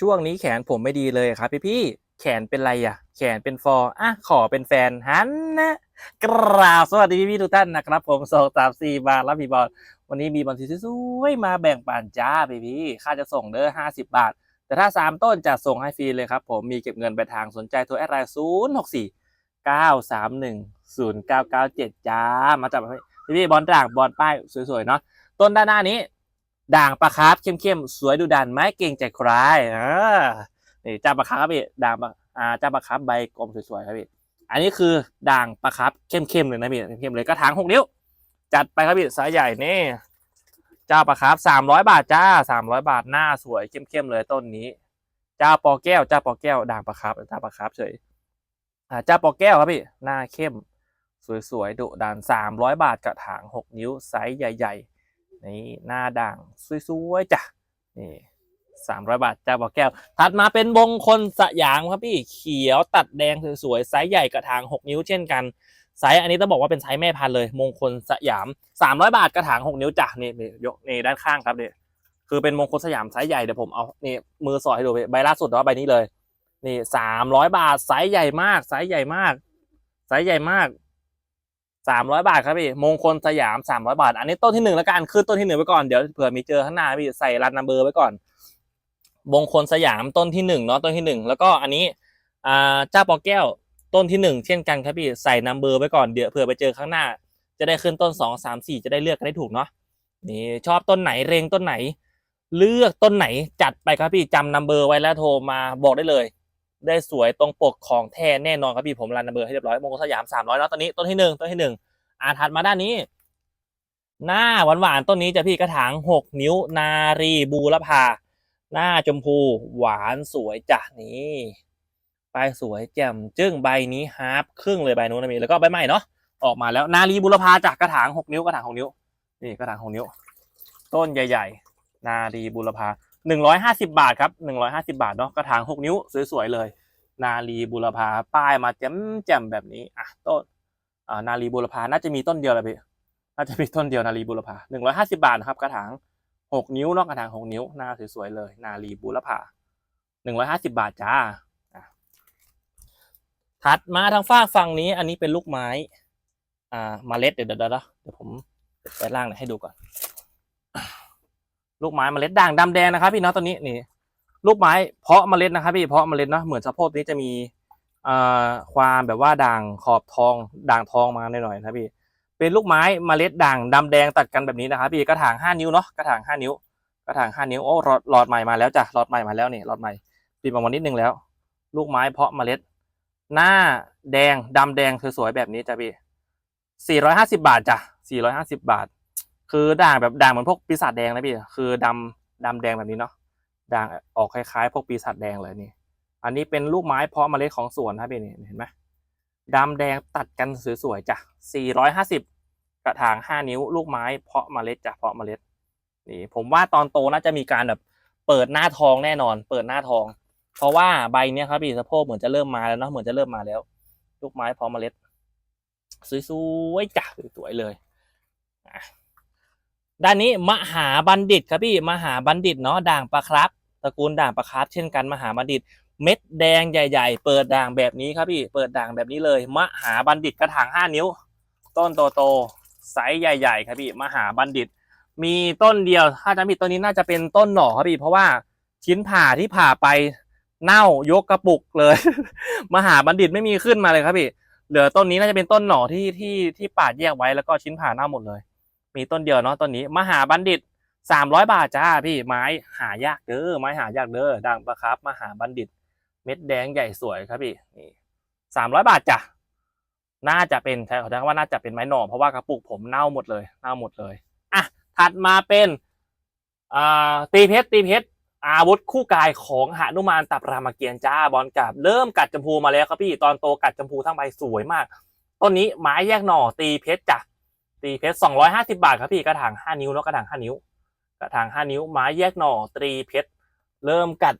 ช่วงนี้แขนผมไม่ดีเลยครับ พี่พี่แขนเป็นไรอะ แขนเป็นฟออะขอเป็นแฟนฮันนะกราบสวัสดีพี่พี่ทุกท่านนะครับ ผมสองสามสี่บาทแล้วพี่บอลวันนี้มีบอลสีสวยๆมาแบ่งปันจ้าพี่พี่ค่าจะส่งเด้อห้าสิบบาท แต่ถ้าสามต้นจะส่งให้ฟรีเลยครับ ผมมีเก็บเงินไปทางสนใจโทรแอดไลน์ศูนย์หกสี่เก้าสามหนึ่งศูนย์เก้าเก้าเจ็ดจ้ามาจับพี่พี่บอลด่างบอลป้ายสวยๆเนาะต้นด้านหน้านี้ ด่างปลาคาร์ฟเข้มๆ สวยดูดันไม่เกรงใจใครอ่านี่จ้าปลาคาร์ฟพี่ด่างปลาอ่าจ้าปลาคาร์ฟใบกลมสวยๆครับพี่อันนี้คือด่างปลาคาร์ฟเข้มๆเลยนะพี่เข้มๆเลยกระถางหกนิ้ว จัดไปครับพี่สายใหญ่นี่เจ้าปลาคาร์ฟสามร้อยบาทจ้าสามร้อยบาทหน้าสวยเข้มๆเลยต้นนี้เจ้าปอแก้วเจ้าปอแก้วด่างปลาคาร์ฟเจ้าปลาคาร์ฟเฉยอ่าเจ้าปอแก้วครับพี่หน้าเข้ม สวยๆดุดันสามร้อยบาทกระถางหกนิ้วไซส์ใหญ่ ๆ นี่หน้าด่างสวยๆจ้ะนี่สามร้อยบาทจ้าบอกแก้ว ถัดมาเป็นบงคลสยามครับพี่เขียวตัดแดงสวยๆไซส์ใหญ่กระถางหกนิ้วเช่นกันไซส์อันนี้ต้องบอกว่าเป็นไซส์แม่พันธุ์เลยมงคลสยามสามร้อยบาทกระถางหกนิ้วจ้ะนี่นี่ยกนี่ด้านข้างครับเนี่ยคือเป็นมงคลสยามไซส์ใหญ่เดี๋ยวผมเอานี่มือสอดให้ดูใบล่าสุดเนาะใบนี้เลยนี่สามร้อยบาทไซส์ใหญ่มากไซส์ใหญ่มากไซส์ใหญ่มาก สามร้อยบาทครับพี่มงคลสยามสามร้อยบาท อันนี้ต้นที่หนึ่งแล้วกันขึ้นต้นที่หนึ่งไว้ก่อนเดี๋ยวเผื่อมีเจอข้างหน้าพี่ใส่รันนัมเบอร์ไว้ก่อนมงคลสยามต้นที่หนึ่งเนาะต้นที่หนึ่งแล้วก็อันนี้อ่าเจ้าปอแก้วต้นที่หนึ่งเช่นกันครับพี่ใส่นัมเบอร์ไว้ก่อนเดี๋ยวเผื่อไปเจอข้างหน้า จะได้ขึ้นต้นสองสามสี่จะได้เลือกกันได้ถูกเนาะนี่ชอบต้นไหนเรงต้นไหน เลือกต้นไหนจัดไปครับพี่จำนัมเบอร์ไว้แล้วโทรมาบอกได้เลย ได้สวยตรงปกของแท้แน่นอนครับพี่ผมรันนัมเบอร์ให้เรียบร้อยมงคลสยามสามร้อยเนาะตอนนี้ต้นที่หนึ่งต้นที่หนึ่งอาถัดมาด้านนี้ หน้าหวานหวานๆต้นนี้จะพี่กระถางหกนิ้วนารีบูรพาหน้าชมพูหวานสวยจ้ะนี่ใบสวยแจ่มจึ้งใบนี้ฮาร์ปครึ่งเลยใบนู้นนะมีแล้วก็ใบใหม่เนาะออกมาแล้วนารีบูรพาจากกระถางหกนิ้วกระถางหกนิ้วนี่กระถางหกนิ้ว ต้นใหญ่ๆ นารีบูรพาหนึ่งร้อยห้าสิบาทครับหนึ่งร้อยห้าสิบาทเนาะกระถางหกนิ้วสวยๆเลย นารีบูรพาป้ายมาแจ่มๆแบบนี้อะต้นอ่านารีบุรพาน่าจะมีต้นเดียวแหละพี่น่าจะมีต้นเดียวนารีบุรพาหนึ่งร้อยห้าสิบาทนะครับกระถางหกนิ้วนอกกระถางหกนิ้วหน้าสวยๆเลย นารีบุรพาหนึ่งร้อยห้าสิบาทจ้าอะถัดมาทางฝ้าฝั่งนี้ อันนี้เป็นลูกไม้ อ่าเมล็ดเดี๋ยวเดี๋ยวเดี๋ยวเดี๋ยวผมไปล่างหน่อยให้ดูก่อน ลูกไม้เมล็ดด่างดำแดงนะครับพี่เนาะตัวนี้นี่ ลูกไม้เพาะเมล็ดนะครับพี่เพาะเมล็ดเนาะเหมือนสะโพกนี้จะมีความแบบว่าด่างขอบทองด่างทองมาหน่อยๆนะพี่เป็นลูกไม้เมล็ดด่างดำแดงตัดกันแบบนี้นะครับพี่กระถางห้านิ้วเนาะกระถางห้านิ้วกระถางห้านิ้วโอ้หลอดหลอดใหม่มาแล้วจ้ะหลอดใหม่มาแล้วนี่หลอดใหม่ปีมาวันนิดนึงแล้ว ลูกไม้เพาะเมล็ด หน้าแดงดำแดงสวยๆแบบนี้จ้ะพี่สี่ร้อยห้าสิบาทจ้ะสี่ร้อยห้าสิบาท คือด่างแบบด่างเหมือนพวกปีศาจแดงนะพี่ คือดำดำแดงแบบนี้เนาะ ด่างออกคล้ายๆ พวกปีศาจแดงเลยนี่ อันนี้เป็นลูกไม้เพาะเมล็ดของสวนครับพี่นี่เห็นไหมดำแดงตัดกันสวยๆจ้ะ450 กระถาง 5 นิ้ว ลูกไม้เพาะเมล็ดจ้ะเพาะเมล็ด นี่ ผมว่าตอนโตน่าจะมีการแบบเปิดหน้าทองแน่นอน เปิดหน้าทอง เพราะว่าใบเนี้ยครับพี่สะโพกเหมือนจะเริ่มมาแล้วเนาะเหมือนจะเริ่มมาแล้ว ลูกไม้เพาะเมล็ดสวยๆจ้ะสวยๆเลยอะ ด้านนี้มหาบัณฑิตครับพี่มหาบัณฑิตเนาะด่างปลาครับตระกูลด่างปลาคร์ฟเช่นกันมหาบัณฑิต เม็ดแดงใหญ่ ๆ เปิดด่างแบบนี้ครับพี่เปิดด่างแบบนี้เลย มหาบัณฑิตกระถางห้านิ้ว ต้นโตๆไซส์ใหญ่ ๆ ครับพี่มหาบัณฑิต มีต้นเดียวถ้าจะมีต้นนี้น่าจะเป็นต้นหน่อครับพี่เพราะว่าชิ้นผ่าที่ผ่าไปเน่ายกกระปุกเลย มหาบัณฑิตไม่มีขึ้นมาเลยครับพี่เหลือต้นนี้น่าจะเป็นต้นหน่อที่ที่ที่ปาดแยกไว้แล้วก็ชิ้นผ่าเน่าหมดเลย มีต้นเดียวเนาะต้นนี้มหาบัณฑิตสามร้อยบาทจ้าพี่ไม้หายากเด้อไม้หายากเด้อด่างประครับมหาบัณฑิต เม็ดแดงใหญ่สวยครับพี่นี่สามร้อยบาทจ้ะน่าจะเป็นใช่เขาใช้คำว่าน่าจะเป็นไม้หน่อเพราะว่ากระปุกผมเน่าหมดเลยเน่าหมดเลยอะถัดมาเป็นอ่าตีเพชรตีเพชรอาวุธคู่กายของหนุมานตับรามเกียรติ์จ้าบอลกับเริ่มกัดจมพูมาแล้วครับพี่ตอนโตกัดจมพูทั้งใบสวยมากต้นนี้ไม้แยกหน่อตีเพชรจ้ะ ตีเพชรสองร้อยห้าสิบาทครับพี่กระถางห้านิ้วเนาะกระถางห้านิ้ว กระถางห้านิ้วไม้แยกหน่อตรีเพชรเริ่มกัด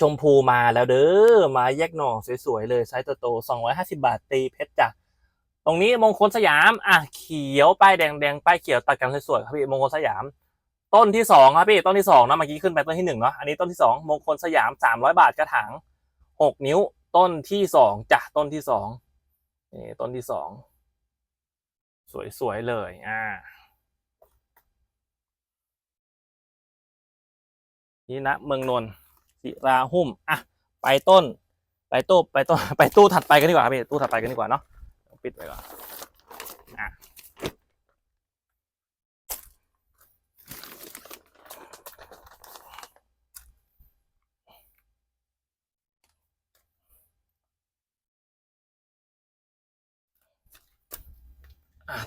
ชมพูมาแล้วเด้อไม้แยกหน่อสวยๆเลยไซส์โตๆสองร้อยห้าสิบาทตีเพชรจ้ะตรงนี้มงคลสยาม อะเขียวป้ายแดงแดงๆป้ายเขียวตัดกันสวยๆครับพี่มงคลสยามตต้นที่สองครับพี่ต้นที่สองนะเมื่อกี้ขึ้นไปต้นที่หนึ่งเนาะอันนี้ต้นที่สองมงคลสยามสามร้อยบาทกระถางหกนิ้ว ต้นที่สองจ้ะต้นที่สองนี่ต้นที่สอง สวยๆเลยอ่านี่นะเมืองนนท์ศิราหุ้มอะไปต้น ไปตู้ไปต้นไปตู้ถัดไปกันดีกว่าครับพี่ตู้ถัดไปกันดีกว่าเนาะปิดไปก่อน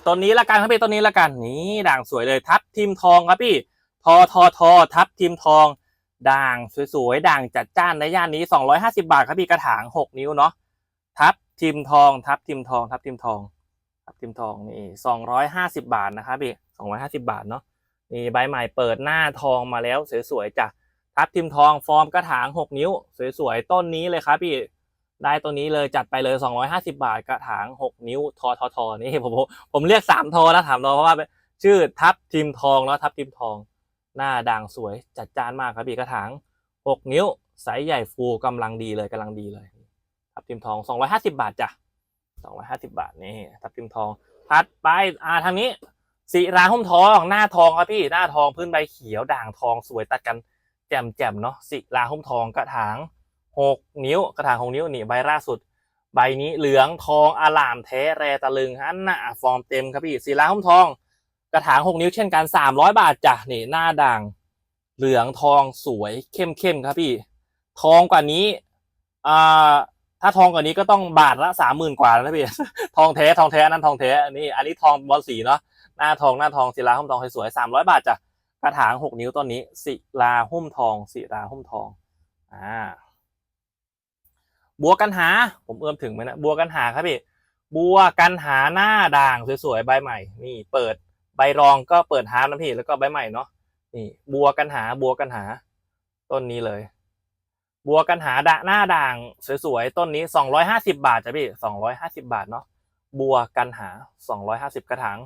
ต้นนี้ละกันครับพี่ต้นนี้ละกันนี่ด่างสวยเลยทับทิมทองครับพี่ ทอทอทอทับทิมทอง ด่างสวยๆด่างจัดจ้านในย่านนี้ 250 บาทครับพี่กระถาง 6 นิ้วเนาะทับทิมทองทับทิมทอง ทับทิมทอง ทับทิมทองนี่250 บาทนะครับพี่250 บาทเนาะนี่ใบใหม่เปิดหน้าทองมาแล้วสวยๆจ้ะทับทิมทองฟอร์มกระถาง 6 นิ้ว สวยๆต้นนี้เลยครับพี่ ได้ตัวนี้เลยจัดไปเลย 250 บาทกระถาง 6 นิ้วทอทอทอนี่ผมผมเรียก 3 ทอนะถามทอเพราะว่าชื่อทับทิมทองแล้วทับทิมทอง หน้าด่างสวยจัดจานมากครับพี่กระถาง 6 นิ้วไซส์ใหญ่ฟูกำลังดีเลยกำลังดีเลยทับทิมทอง 250 บาทจ้ะ250 บาทนี่ทับทิมทองถัดไปอ่าทางนี้สีราหุ้มทองหน้าทองครับพี่หน้าทองพื้นใบเขียวด่างทองสวยตัดกันแจ่มแจ่มเนาะสีราหุ้มทองกระถาง หกนิ้ว กระถางหกนิ้วนี่ใบล่าสุด ใบนี้เหลืองทองอลามแท้แรตะลึงฮันน่ะฟอร์มเต็มครับพี่สีลาหุ้มทอง กระถางหกนิ้วเช่นกันสามร้อยบาทจ้ะนี่หน้าด่าง เหลืองทองสวยเข้มเข้มครับพี่ ทองกว่านี้อ่าถ้าทองกว่านี้ก็ต้องบาทละสามหมื่นกว่าแล้วนะพี่ทองแท้ทองแท้นั้นทองแท้นนี้อันนี้ทองบอลสีเนาะหน้าทองหน้าทองศิลาหุ้มทองสวยๆสามร้อยบาทจ้ะกระถางหกนิ้วต้นนี้ศิลาหุ้มทองศิลาหุ้มทองอ่า บัวกันหา ผมเอื้อมถึงไหมนะบัวกันหาครับพี่บัวกันหาหน้าด่างสวยๆใบใหม่ นี่เปิดใบรองก็เปิดฮาร์ปนะพี่แล้วก็ใบใหม่เนาะนี่ บัวกันหาบัวกันหา ต้นนี้เลย บัวกันหาดะหน้าด่างสวยๆต้นนี้สองร้อยห้าสิบาทจ้ะพี่สองร้อยห้าสิบาทเนาะบัวกันหาสองร้อยห้าสิบกระถาง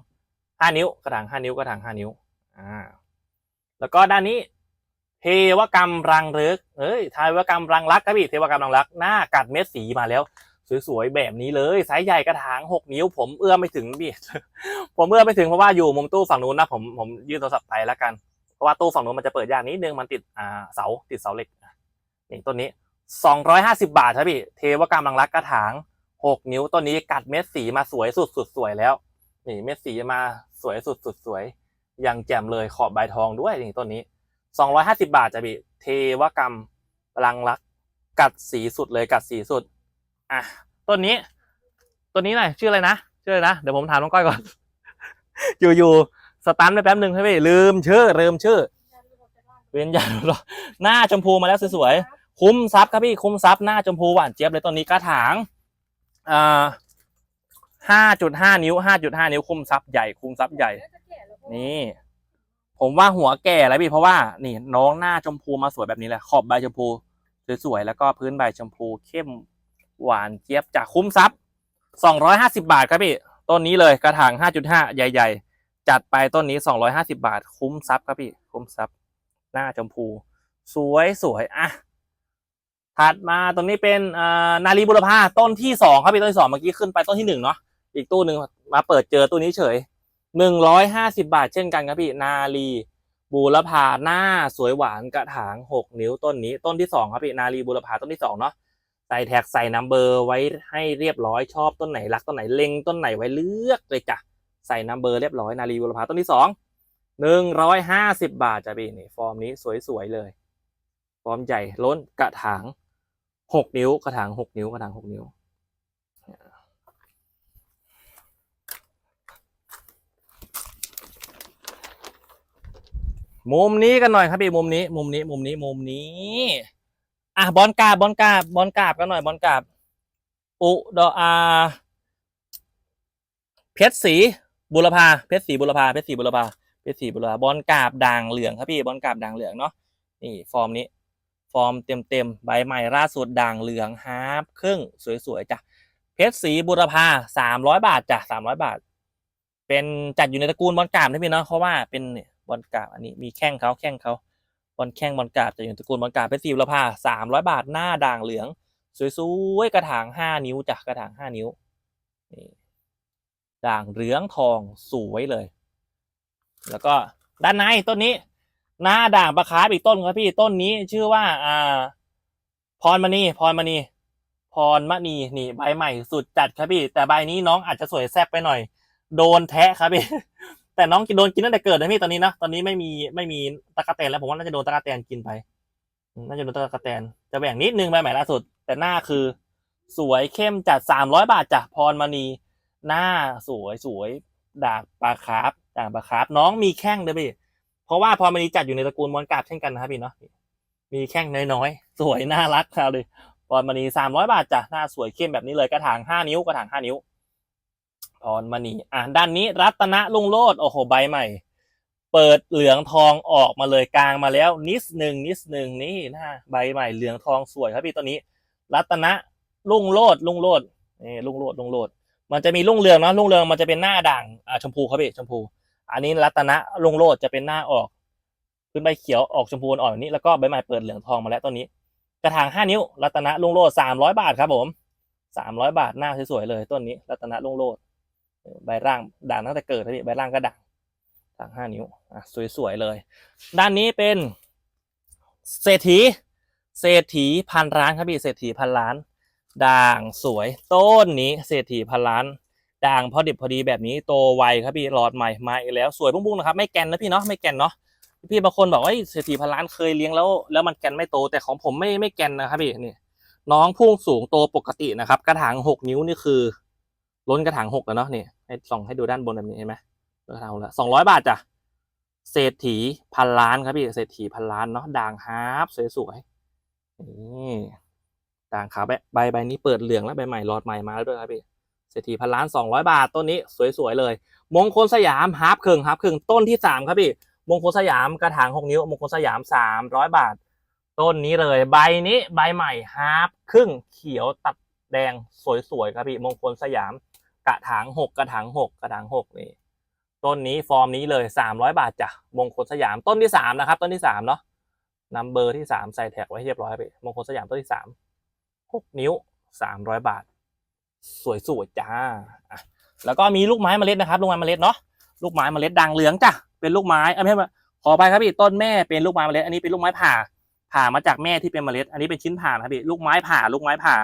ห้านิ้วกระถางห้านิ้วกระถางห้านิ้วอ่าแล้วก็ด้านนี้ เทวกรรมรังรึกเอ้ยเทวกรรมรังรักครับพี่เทวกรรมรังรักหน้ากัดเม็ดสีมาแล้ว สวยๆแบบนี้เลยไซส์ใหญ่กระถางหกนิ้ว ผมเอื้อมไม่ถึงพี่ ผมเอื้อมไม่ถึงเพราะว่าอยู่มุมตู้ฝั่งนู้นนะผมผมยื่นโทรศัพท์ไปแล้วกันเพราะว่าตู้ฝั่งนู้นมันจะเปิดยากนิดนึงมันติดอ่าเสาติดเสาเหล็กนี่ต้นนี้สองร้อยห้าสิบาทครับพี่เทวกรรมรังรักกระถางหกนิ้วต้นนี้กัดเม็ดสีมาสวยสุดสุดสวยแล้วนี่เม็ดสีมาสวยสุดสุดสวยอยังแจ่มเลยขอบใบทองด้วยนี่ต้นนี้ สองร้อยห้าสิบาทจะพี่เทวกรรมพลังรัก กัดสีสุดเลยกัดสีสุด อะต้นนี้ต้นนี้หน่อยชื่ออะไรนะชื่ออะไรนะเดี๋ยวผมถามน้องก้อยก่อน อยู่อยู่สตันไปแป๊บหนึ่งให้พี่ลืมชื่อลืมชื่อเวียนใหญ่หรอหน้าชมพูมาแล้วสวยๆคุ้มซับครับพี่คุ้มซับหน้าชมพูหวานเจี๊ยบเลยต้นนี้กระถางอ่าห้าจุดห้านิ้วห้าจุดห้านิ้วคุ้มซับใหญ่คุ้มซับใหญ่ นี่ ผมว่าหัวแก่แล้วพี่เพราะว่านี่น้องหน้าชมพูมาสวยแบบนี้แหละขอบใบชมพูสวยๆแล้วก็พื้นใบชมพูเข้มหวานเจี๊ยบจากคุ้มทรัพย์สองร้อยห้าสิบาทครับพี่ต้นนี้เลยกระถางห้าจุดห้าใหญ่ ๆ จัดไปต้นนี้สองร้อยห้าสิบาท คุ้มทรัพย์ครับพี่คุ้มทรัพย์หน้าชมพู สวยสวยอะถัดมาตรงนี้เป็นนารีบุรพาต้นที่สองครับพี่ต้นที่สองเมื่อกี้ขึ้นไปต้นที่หนึ่งเนาะอีกตู้หนึ่งมาเปิดเจอตู้นี้เฉย หนึ่งร้อยห้าสิบาทเช่นกันครับพี่นาลีบูรพาหน้าสวยหวานกระถางหกนิ้วต้นนี้ต้นที่สองครับพี่นาลีบูรพาต้นที่สองเนาะใส่แท็กใส่นัมเบอร์ไว้ให้เรียบร้อยชอบต้นไหนรักต้นไหนเล็งต้นไหนไว้เลือกเลยจ้ะใส่นัมเบอร์เรียบร้อยนาลีบูรพาต้นที่สองหนึ่งร้อยห้าสิบาทจ้ะพี่นี่ฟอร์มนี้สวยๆเลย ฟอร์มใหญ่ล้นกระถางหกนิ้วกระถางหกนิ้วกระถางหกนิ้ว มุมนี้กันหน่อยครับพี่มุมนี้ มุมนี้ มุมนี้ มุมนี้อะบอลกาบบอลกาบบอลกาบกันหน่อยบอลกาบอุดออาเพชรสีบุรพาเพชรสีบุรพาเพชรสีบุรพาเพชรสีบุรพาบอลกาบด่างเหลืองครับพี่บอลกาบด่างเหลืองเนาะนี่ฟอร์มนี้ ฟอร์มเต็มเต็มๆใบใหม่ล่าสุดด่างเหลืองฮาร์ปครึ่งสวยๆจ้ะเพชรสีบุรพาสามร้อยบาทจ้ะสามร้อยบาท เป็นจัดอยู่ในตระกูลบอลกาบนะพี่เนาะเพราะว่าเป็นเนี่ย บอลกาบอันนี้มีแข้งเขาแข้งเขาบอลแข้งบอลกาบจะอยู่ตระกูลบอลกาบเป็นสีบุรพาสามร้อยบาทหน้าด่างเหลือง สวยๆกระถางห้านิ้วจ้ะกระถางห้านิ้วนี่ด่างเหลืองทองสวยเลย แล้วก็ด้านในต้นนี้ หน้าด่างปลาคาร์ฟอีกต้นครับพี่ต้นนี้ชื่อว่าอ่าพรมณีพรมณีพรมณีนี่ใบใหม่สุดจัดครับพี่ แต่ใบนี้น้องอาจจะสวยแซ่บไปหน่อย โดนแทะครับพี่ แต่น้องกินโดนกินตั้งแต่เกิดนะพี่ตอนนี้นะตอนนี้ไม่มีไม่มีตะกะแตนแล้วผมว่าน่าจะโดนตะกะแตนกินไปน่าจะโดนตะกะแตนจะแบ่งนิดนึงใบใหม่ล่าสุด แต่หน้าคือ สวยเข้มจัดสามร้อยบาทจ้ะพรมณี หน้าสวยสวยด่างปลาคาร์ฟด่างปลาคาร์ฟน้องมีแข้งด้วยพี่เพราะว่าพรมณีจัดอยู่ในตระกูลมอนกาบเช่นกันนะครับพี่เนาะมีแข้งน้อยๆสวยน่ารักครับเลยพรมณีสามร้อยบาทจ้ะหน้าสวยเข้มแบบนี้เลยกระถางห้านิ้วกระถางห้านิ้ว พรมณีอะด้านนี้รัตนะลุงโลดโอ้โหใบใหม่ เปิดเหลืองทองออกมาเลยกลางมาแล้ว นิดหนึ่งนิดหนึ่งนี่นะใบใหม่เหลืองทองสวยครับพี่ตัวนี้ รัตนะลุงโลดลุงโลดนี่ลุงโลดลุงโลด มันจะมีลุงเรืองเนาะลุงเรืองมันจะเป็นหน้าด่างอ่าชมพูครับพี่ชมพู อันนี้รัตนะลุงโลดจะเป็นหน้าออกขึ้นใบเขียวออกชมพูอ่อนแบบนี้แล้วก็ใบใหม่เปิดเหลืองทองมาแล้วต้นนี้กระถางห้านิ้ว รัตนะลุงโลดสามร้อยบาทครับผมสามร้อยบาทหน้าสวยๆเลยต้นนี้ รัตนะลุงโลด ใบร่างด่างตั้งแต่เกิดครับพี่ใบร่างก็ด่างด่างห้านิ้วอะสวยๆเลย ด้านนี้เป็นเศรษฐี เศรษฐีพันล้านครับพี่เศรษฐีพันล้าน ด่างสวย ต้นนี้เศรษฐีพันล้าน ด่างพอดิบพอดีแบบนี้โตไวครับพี่หลอดใหม่มาอีกแล้วสวยบุ้งๆนะครับไม่แกนนะพี่เนาะไม่แกนเนาะพี่บางคนบอกว่าเฮ้ยเศรษฐีพันล้านเคยเลี้ยงแล้ว แล้วมันแกนไม่โตแต่ของผมไม่ไม่แกนนะครับพี่นี่น้องพุ่งสูงโตปกตินะครับ กระถางหกนิ้วนี่คือ ล้นกระถางหกแล้วเนาะนี่ ให้ส่องให้ดูด้านบนแบบนี้เห็นไหมกรางละสองร้อยบาทจ้ะเศรษฐีพันล้านครับพี่เศรษฐีพันล้านเนาะด่างฮาร์ปสวยๆนี่ด่างขาวใบใบใบนี้เปิดเหลืองแล้วใบใหม่หลอดใหม่มาแล้วด้วยครับพี่เศรษฐีพันล้านสองร้อยบาทต้นนี้สวยๆเลย มงคลสยามฮาร์ปครึ่งฮาร์ปครึ่งต้นที่สามครับพี่มงคลสยามกระถางหกนิ้วมงคลสยามสามร้อยบาท ต้นนี้เลยใบนี้ใบใหม่ฮาร์ปครึ่งเขียวตัดแดงสวยๆครับพี่มงคลสยาม กระถางหกกระถางหกกระถางหกนี่ต้นนี้ฟอร์มนี้เลยสามร้อยบาทจ้ะมงคลสยามต้นที่สามนะครับ ต้นที่สามเนาะนัมเบอร์ที่สามใส่แท็กไว้เรียบร้อยไปมงคลสยามต้นที่สามหกนิ้วสามร้อยบาท สวยๆจ้าแล้วก็มีลูกไม้เมล็ดนะครับ ลูกไม้เมล็ดเนาะลูกไม้เมล็ดด่างเหลืองจ้ะเป็นลูกไม้อ้ยไม่ใช่ขอไปครับพี่ต้นแม่เป็นลูกไม้เมล็ดอันนี้เป็นลูกไม้ผ่าผ่ามาจากแม่ที่เป็นเมล็ด อันนี้เป็นชิ้นผ่านะครับพี่ลูกไม้ผ่าลูกไม้ผ่า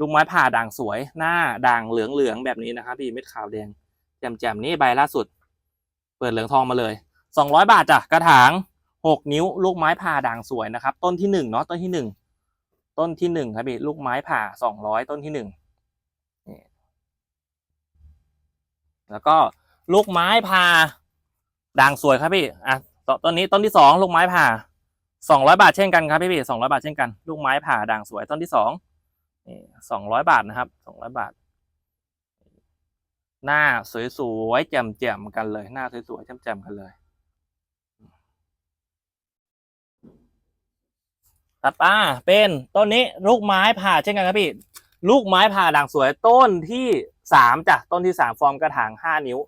ลูกไม้ผ่าด่างสวยหน้าด่างเหลืองๆแบบนี้นะครับพี่เม็ดขาวแดงแจ่มๆนี่ใบล่าสุด เปิดเหลืองทองมาเลยสองร้อยบาทจ้ะกระถางหกนิ้ว ลูกไม้ผ่าด่างสวยนะครับ ต้นที่หนึ่งเนาะต้นที่หนึ่งต้นที่หนึ่งครับพี่ลูกไม้ผ่าสองร้อยต้นที่หนึ่งนี่แล้วก็ลูกไม้ผ่าด่างสวยครับพี่อะตต้นนี้ต้นที่สองลูกไม้ผ่าสองร้อยบาทเช่นกันครับพี่พี่สองร้อยบาทเช่นกัน ลูกไม้ผ่าด่างสวยต้นที่สอง สองร้อยบาทนะครับสองร้อยบาท หน้าสวยๆแจ่มๆกันเลย หน้าสวยๆแจ่มๆกันเลย ตัดมาเป็นต้นนี้ลูกไม้ผ่าเช่นกันครับพี่ ลูกไม้ผ่าด่างสวยต้นที่สามจ้ะต้นที่สามฟอร์มกระถางห้านิ้ว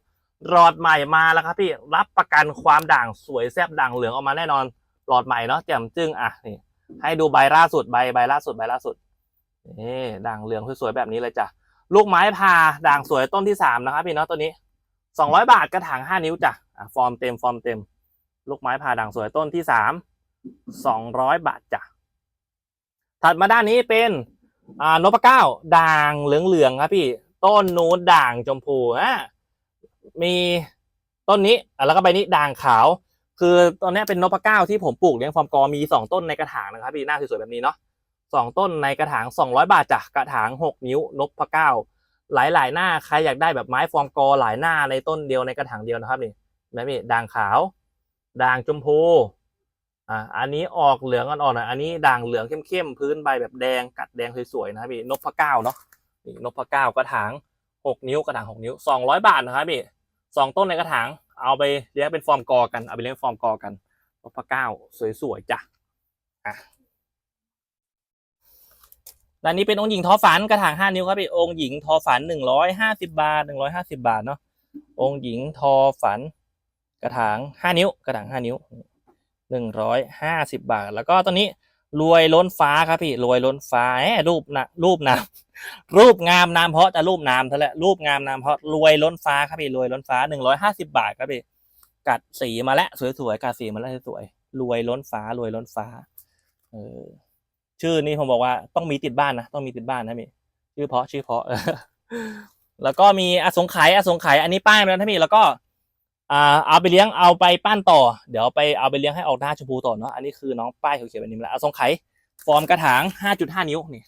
หลอดใหม่มาแล้วครับพี่รับประกันความด่างสวยแซ่บด่างเหลืองออกมาแน่นอนหลอดใหม่เนาะแจ่มจึ้งอะนี่ให้ดูใบล่าสุดใบใบล่าสุดใบล่าสุด นี่ด่างเหลืองสวยๆแบบนี้เลยจ้ะลูกไม้ผ่าด่างสวยต้นที่สามนะครับพี่เนาะตัวนี้สองร้อยบาทกระถางห้านิ้วจ้ะฟอร์มเต็มฟอร์มเต็ม ลูกไม้ผ่าด่างสวยต้นที่สามสองร้อยบาทจ้ะถัดมาด้านนี้เป็นอ่านพเก้าด่างเหลืองๆครับพี่ ต้นนู้นด่างชมพูอะมีต้นนี้แล้วก็ใบนี้ด่างขาว คือตอนนี้เป็นนพเก้าที่ผมปลูกเลี้ยงฟอร์มกอมีสองต้นในกระถางนะครับพี่หน้าสวยๆแบบนี้เนาะ สองต้นในกระถางสองร้อยบาทจ้ะกระถางหกนิ้วนพะเก้าหลายๆหน้าใครอยากได้แบบไม้ฟอร์มกอหลายหน้าในต้นเดียวในกระถางเดียวนะครับนี่แบบนี้ด่างขาว ด่างชมพูอ่าอันนี้ออกเหลืองอ่อนๆหน่อยอันนี้ด่างเหลืองเข้มๆพื้นใบแบบแดงกัดแดงสวยๆนะครับพี่นบพะเก้าเนาะนี่นพเก้ากระถางหกนิ้วกระถางหกนิ้วสองร้อยบาทนะครับพี่สองต้นในกระถางเอาไปเลี้ยงเป็นฟอร์มกอกันเอาไปเลี้ยงฟอร์มกอกันนบพะเก้าสวยๆจ้ะอะ ด้านนี้เป็นองค์หญิงทอฝันกระถางห้านิ้วครับพี่องค์หญิงทอฝันหนึ่งร้อยห้าสิบาทหนึ่งร้อยห้าสิบาทเนาะองค์หญิงทอฝัน กระถางห้านิ้ว กระถางห้านิ้วหนึ่งร้อยห้าสิบบาท แล้วก็ตัวนี้รวยล้นฟ้าครับพี่รวยล้นฟ้าแหมรูปนะรูปนามรูปงามนามเพาะจะรูปนามเท่านั้นแหละรูปงามนามเพาะรวยล้นฟ้าครับพี่รวยล้นฟ้าหนึ่งร้อยห้าสิบาทครับพี่กัดสีมาแล้วสวยๆกัดสีมาแล้วสวยๆรวยล้นฟ้ารวยล้นฟ้า เออ ชื่อนี้ผมบอกว่าต้องมีติดบ้านนะต้องมีติดบ้านนะพี่ชื่อเพาะชื่อเพาะแล้วก็มีอสงไขยอสงไขยอันนี้ป้ายมาแล้วนะพี่แล้วก็เอาไปเลี้ยงเอาไปปั้นต่อ เดี๋ยวไปเอาไปเลี้ยงให้ออกหน้าชมพูต่อเนาะอันนี้คือน้องป้ายเขียวๆแบบนี้แล้วอสงไขยฟอร์มกระถาง 5.5 นิ้วนี่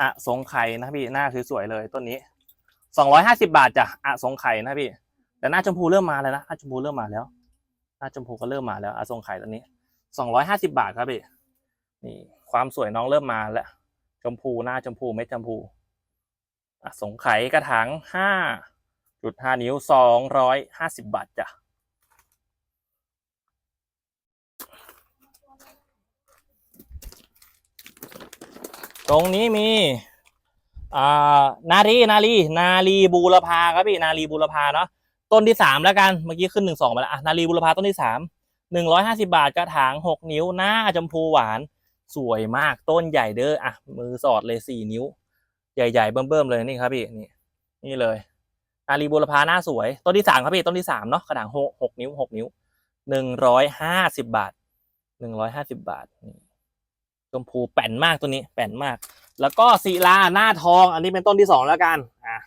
อะสงไข่นะพี่หน้าสวยๆเลยต้นนี้250 บาทจ้ะอสงไข่นะพี่แต่หน้าชมพูเริ่มมาแล้วนะหน้าชมพูเริ่มมาแล้วหน้าชมพูก็เริ่มมาแล้วอสงไข่ตัวนี้ 250 บาทครับพี่นี่ ความสวยน้องเริ่มมาแล้ว ชมพูหน้าชมพูเม็ดชมพูสงไข่กระถางห้าจุดห้านิ้วสองร้อยห้าสิบบาทจ้ะตรงนี้มีนารีนารีนารีบูรพาครับพี่นารีบูรพาเนาะต้นที่สามแล้วกันเมื่อกี้ขึ้นหนึ่งสองไปแล้วนารีบูรพาต้นที่สามหนึ่งร้อยห้าสิบาทกระถางหกนิ้วหน้าชมพูหวาน สวยมากต้นใหญ่เด้ออะมือสอดเลยสี่นิ้ว ใหญ่ ๆ เบิ่มๆเลยนี่ครับพี่นี่นี่เลยนารีบูรพาหน้าสวยต้นที่สามครับพี่ต้นที่สามเนาะกระถางหกหกนิ้วหกนิ้วหนึ่งร้อยห้าสิบบาทหนึ่งร้อยห้าสิบบาทชมพูแป่นมากตัวนี้แป่นมาก แล้วก็ศิลาหน้าทอง อันนี้เป็นต้นที่สองแล้วกันอะ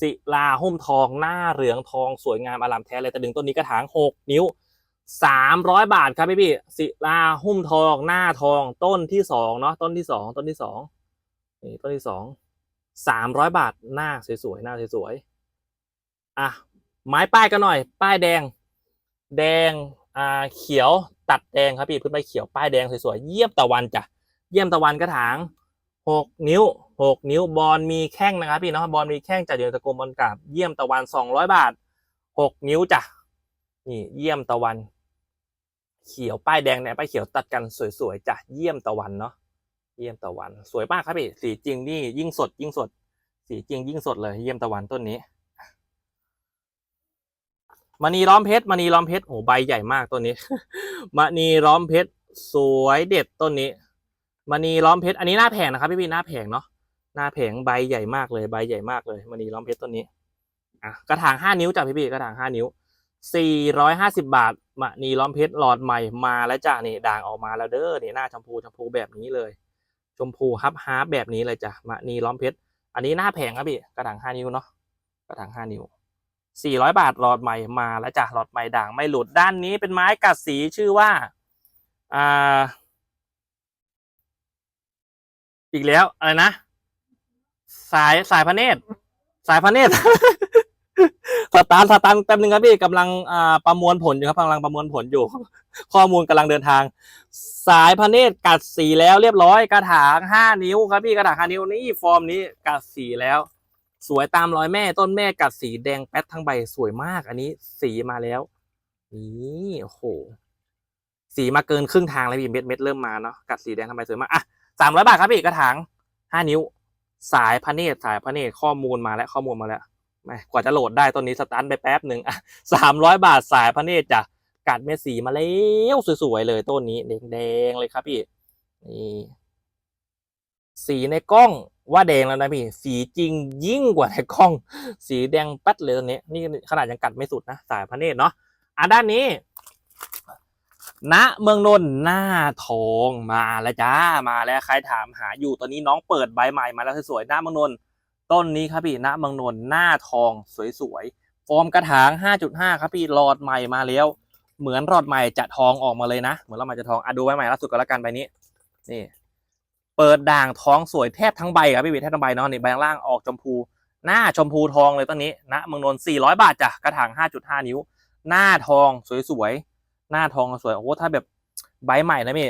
ศิลาหุ้มทองหน้าเหลืองทองสวยงามอลามแท้เลยแต่ดึงต้นนี้กระถางหกนิ้ว สามร้อยบาทครับพี่พี่ศิลาหุ้มทองหน้าทองต้นที่สองเนาะต้นที่สองต้นที่สองนี่ต้นที่สองสามร้อยบาทหน้าสวยๆหน้าสวยๆอะไม้ป้ายกันหน่อย ป้ายแดง แดงอ่าเขียวตัดแดงครับพี่พื้นใบเขียวป้ายแดงสวยๆเยี่ยมตะวันจ้ะเยี่ยมตะวันกระถางหกนิ้วหกนิ้วบอลมีแข้งนะครับพี่เนาะบอลมีแข้งจากเดือนตะกรมบอลกราบเยี่ยมตะวันสองร้อยบาทหกนิ้วจ้ะนี่เยี่ยมตะวัน เขียวป้ายแดงเนี่ยป้ายเขียวตัดกันสวยๆจ้ะเยี่ยมตะวันเนาะเยี่ยมตะวัน สวยมากครับพี่สีจริงนี่ยิ่งสดยิ่งสด สีจริงยิ่งสดเลย เยี่ยมตะวันต้นนี้มณีล้อมเพชรมณีล้อมเพชรโอ้ใบใหญ่มากต้นนี้มณีล้อมเพชรสวยเด็ดต้นนี้มณีล้อมเพชรอันนี้หน้าแผงนะครับพี่พี่หน้าแผงเนาะหน้าแผงใบใหญ่มากเลยใบใหญ่มากเลยมณีล้อมเพชรต้นนี้อะกระถางห้านิ้วจ้ะพี่พี่กระถางห้านิ้ว สี่ร้อยห้าสิบาทมณีล้อมเพชรหลอดใหม่มาแล้วจ้ะนี่ด่างออกมาแล้วเด้อนี่หน้าชมพูชมพูแบบนี้เลย ชมพูฮับฮาร์ปแบบนี้เลยจ้ะมณีล้อมเพชรอันนี้หน้าแผงครับพี่กระถางห้านิ้วเนาะกระถางห้านิ้วสี่ร้อยบาทหลอดใหม่มาแล้วจ้ะหลอดใหม่ด่างไม่หลุดด้านนี้เป็นไม้กัดสีชื่อว่าอ่าอีกแล้วอะไรนะสายสายพระเนตรสายพระเนตร สตาร์ทสตาร์ทแป๊บนึงครับพี่กำลังอ่าประมวลผลอยู่ครับกำลังประมวลผลอยู่ ข้อมูลกำลังเดินทาง สายพระเนตรกัดสีแล้วเรียบร้อยกระถางห้านิ้วครับพี่กระถางห้านิ้วนี่ฟอร์มนี้กัดสีแล้ว สวยตามรอยแม่ต้นแม่กัดสีแดงแป๊ดทั้งใบสวยมาก อันนี้สีมาแล้วนี่โอ้โหสีมาเกินครึ่งทางเลยพี่เม็ดเม็ดเริ่มมาเนาะกัดสีแดงทั้งใบสวยมากอะสามร้อยบาทครับพี่กระถางห้านิ้ว สายพระเนตรสายพระเนตรข้อมูลมาแล้วข้อมูลมาแล้ว กว่าจะโหลดได้ต้นนี้สตาร์ทไปแป๊บหนึ่งอะสามร้อยบาทสายพระเนตรจ้ะกัดเม็ดสีมาแล้วสวยๆเลยต้นนี้แดงๆเลยครับพี่นี่สีในกล้องว่าแดงแล้วนะพี่ สีจริงยิ่งกว่าในกล้อง สีแดงปัดเลยตอนนี้ นี่ขนาดยังกัดไม่สุดนะสายพระเนตรเนาะอะด้านนี้ณเมืองนนท์หน้าทองมาแล้วจ้ามาแล้วใครถามหาอยู่ตอนนี้น้องเปิดใบใหม่มาแล้วสวยๆหน้าเมืองนนท์ ต้นนี้ครับพี่ณเมืองนนท์หน้าทองสวยๆฟอร์มกระถาง 5.5 ครับพี่หลอดใหม่มาแล้ว เหมือนหลอดใหม่จะทองออกมาเลยนะ เหมือนหลอดใหม่จะทองอะดูใบใหม่ล่าสุดก็แล้วกันใบนี้ นี่ เปิดด่างท้องสวยแทบทั้งใบครับพี่วิแทบทั้งใบเนาะนี่ใบล่างออกชมพูหน้าชมพูทองเลยต้นนี้ณเมืองนนท์400 บาทจ้ะกระถาง 5.5 นิ้ว หน้าทองสวยๆหน้าทองสวยโอ้โหถ้าแบบใบใหม่นะพี่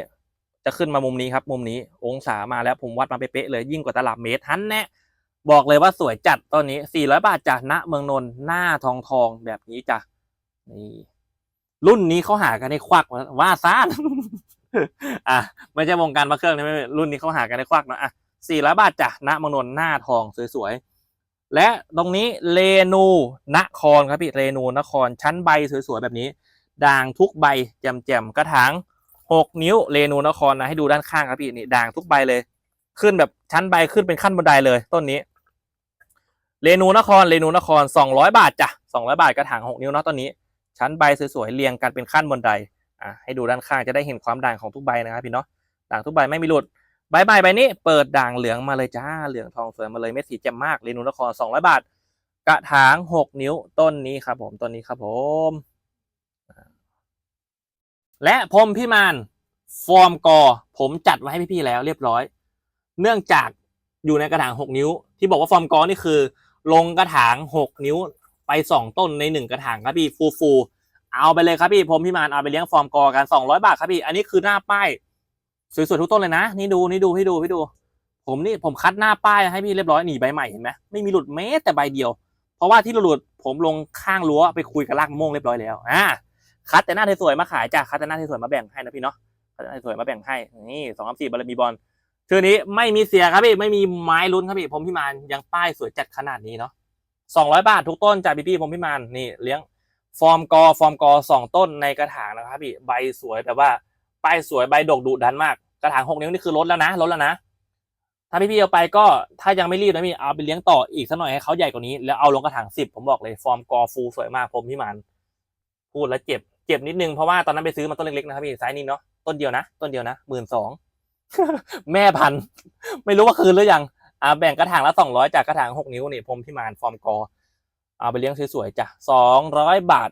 จะขึ้นมามุมนี้ครับมุมนี้องศามาแล้วผมวัดมาเป๊ะๆเลยยิ่งกว่าตลับเมตรทันแน่ บอกเลยว่าสวยจัดต้นนี้ 400 บาทจ้ะณเมืองนนท์หน้าทองทองแบบนี้จ้ะนี่รุ่นนี้เขาหากันในควักว่าซ่านอะไม่ใช่วงการมาเครื่องนะไม่รุ่นนี้เขาหากันในควักนะอะสี่ร้อยบาทจ้ะณเมืองนนท์หน้าทองสวยๆและตรงนี้เรนูนครครับพี่เรนูนครชั้นใบสวยๆแบบนี้ ด่างทุกใบแจ่มๆกระถางหกนิ้วเรนูนครนะให้ดูด้านข้างครับพี่นี่ด่างทุกใบเลย ขึ้นแบบชั้นใบขึ้นเป็นขั้นบันไดเลย ต้นนี้ เรนูนครเรนูนครสองร้อยบาทจ้ะสองร้อยบาทกระถางหกนิ้วเนาะต้นนี้ ชั้นใบสวยๆเรียงกันเป็นขั้นบนไดอะให้ดูด้านข้างจะได้เห็นความด่างของทุกใบนะครับพี่เนาะด่างทุกใบไม่มีหลุดใบใบใบนี้เปิดด่างเหลืองมาเลยจ้าเหลืองทองสวยมาเลยเม็ดสีแจ่มมากเรนูนครสองร้อยบาท กระถางหกนิ้วต้นนี้ครับผมต้นนี้ครับผม และพรมพิมานฟอร์มกอ ผมจัดไว้ให้พี่ๆแล้วเรียบร้อย เนื่องจากอยู่ในกระถางหกนิ้ว ที่บอกว่าฟอร์มกอนี่คือ ลงกระถางหกนิ้วไปสองต้นในหนึ่งกระถางครับพี่ฟูฟูเอาไปเลยครับพี่ผมพิมานเอาไปเลี้ยงฟอร์มกอกันสองร้อยบาทครับพี่ อันนี้คือหน้าป้ายสวยๆทุกต้นเลยนะ นี่ดูนี่ดูให้ดูให้ดู ผมนี่ผมคัดหน้าป้ายให้พี่เรียบร้อยหนีใบใหม่เห็นไหมไม่มีหลุดแม้แต่ใบเดียว เพราะว่าที่หลุดผมลงข้างรั้วไปคุยกับลากมะม่วงเรียบร้อยแล้วอ่าคัดแต่หน้าสวยๆมาขายจ้ะคัดแต่หน้าสวยๆมาแบ่งให้นะพี่เนาะคัดแต่หน้าสวยๆมาแบ่งให้นี่สองสามสี่บารมีบอล ชื่อนี้ไม่มีเสียครับพี่ไม่มีไม้ลุ้นครับพี่ผมพิมานยังป้ายสวยจัดขนาดนี้เนาะสองร้อยบาททุกต้นจากพี่พี่ผมพิมานนี่เลี้ยงฟอร์มกอฟอร์มกอสองต้นในกระถางนะครับพี่ใบสวยแต่ว่าป้ายสวยใบดกดุดันมากกระถางหกนิ้วนี่คือลดแล้วนะลดแล้วนะ ถ้าพี่ๆเอาไปก็ถ้ายังไม่รีบนะพี่เอาไปเลี้ยงต่ออีกสักหน่อยให้เขาใหญ่กว่านี้แล้วเอาลงกระถางสิบผมบอกเลยฟอร์มกอฟูสวยมากผมพี่มันพูดแล้วเจ็บเจ็บนิดนึงเพราะว่าตอนนั้นไปซื้อมาต้นเล็กๆนะครับพี่ไซส์นี้เนาะต้นเดียวนะ ต้นเดียวนะหมื่นสอง แม่พันไม่รู้ว่าคืนหรือยังอ่าแบ่งกระถางละสองร้อยจากกระถางหกนิ้วนี่ผมพี่มานฟอร์มกอเอาไปเลี้ยงสวยๆจ้ะสองร้อยบาท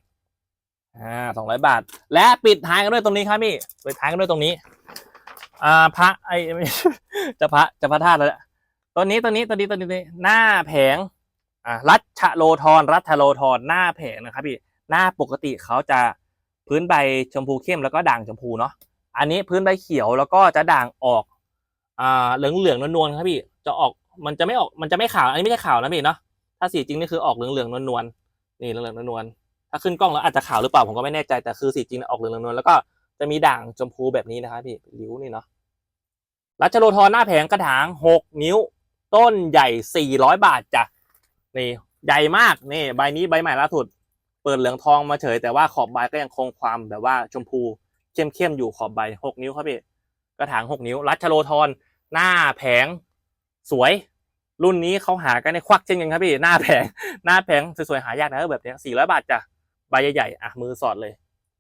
อ่าสองร้อยบาท และปิดท้ายกันด้วยตรงนี้ครับพี่ปิดท้ายกันด้วยตรงนี้ อ่าพระไอจะพระจะพระธาตุแล้วตัวนี้ตัวนี้ตัวนี้ตัวนี้ตัวนี้หน้าแผงอ่ารัชโลธรรัชโลธรหน้าแผงนะครับพี่หน้าปกติเขาจะพื้นใบชมพูเข้มแล้วก็ด่างชมพูเนาะ อันนี้พื้นใบเขียวแล้วก็จะด่างออกอ่าเหลืองเหลืองนวลๆครับพี่จะออกมันจะไม่ออกมันจะไม่ขาวอันนี้ไม่ใช่ขาวนะพี่เนาะถ้าสีจริงนี่คือออกเหลืองเหลืองนวลๆนี่เหลืองเหลืองนวลๆถ้าขึ้นกล้องแล้วอาจจะขาวหรือเปล่าผมก็ไม่แน่ใจแต่คือสีจริงออกเหลืองเหลืองนวลแล้วก็จะมีด่างชมพูแบบนี้นะครับพี่ริ้วนี่เนาะรัชโลธรหน้าแผงกระถางหกนิ้ว ต้นใหญ่สี่ร้อยบาทจ้ะนี่ใหญ่มากนี่ใบนี้ใบใหม่ล่าสุด เปิดเหลืองทองมาเฉย แต่ว่าขอบใบก็ยังคงความแบบว่าชมพู เข้มๆอยู่ขอบใบหกนิ้วครับพี่กระถางหกนิ้ว รัชโลธรหน้าแผงสวย รุ่นนี้เขาหากันในควักเช่นกันครับพี่หน้าแผงหน้าแผงสวยๆหายากนะแบบนี้สี่ร้อยบาทจ้ะใบใหญ่ๆอะมือสอดเลย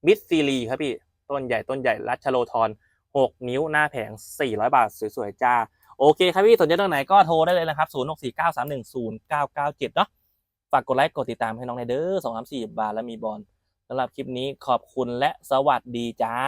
มิดซีรีครับพี่ต้นใหญ่ต้นใหญ่รัชโลธร6นิ้วหน้าแผง400บาทสวยๆจ้าโอเคครับพี่สนใจเรื่องไหนก็โทรได้เลยนะครับ0 6 4 9 3 1 0 9 9 7เก้าสามหนึ่งศูนย์เก้าเก้าเจ็ดเนาะฝากกดไลค์กดติดตามให้น้องในเด้อ2 3 4บาทและมีบอล สำหรับคลิปนี้ขอบคุณและสวัสดีจ้า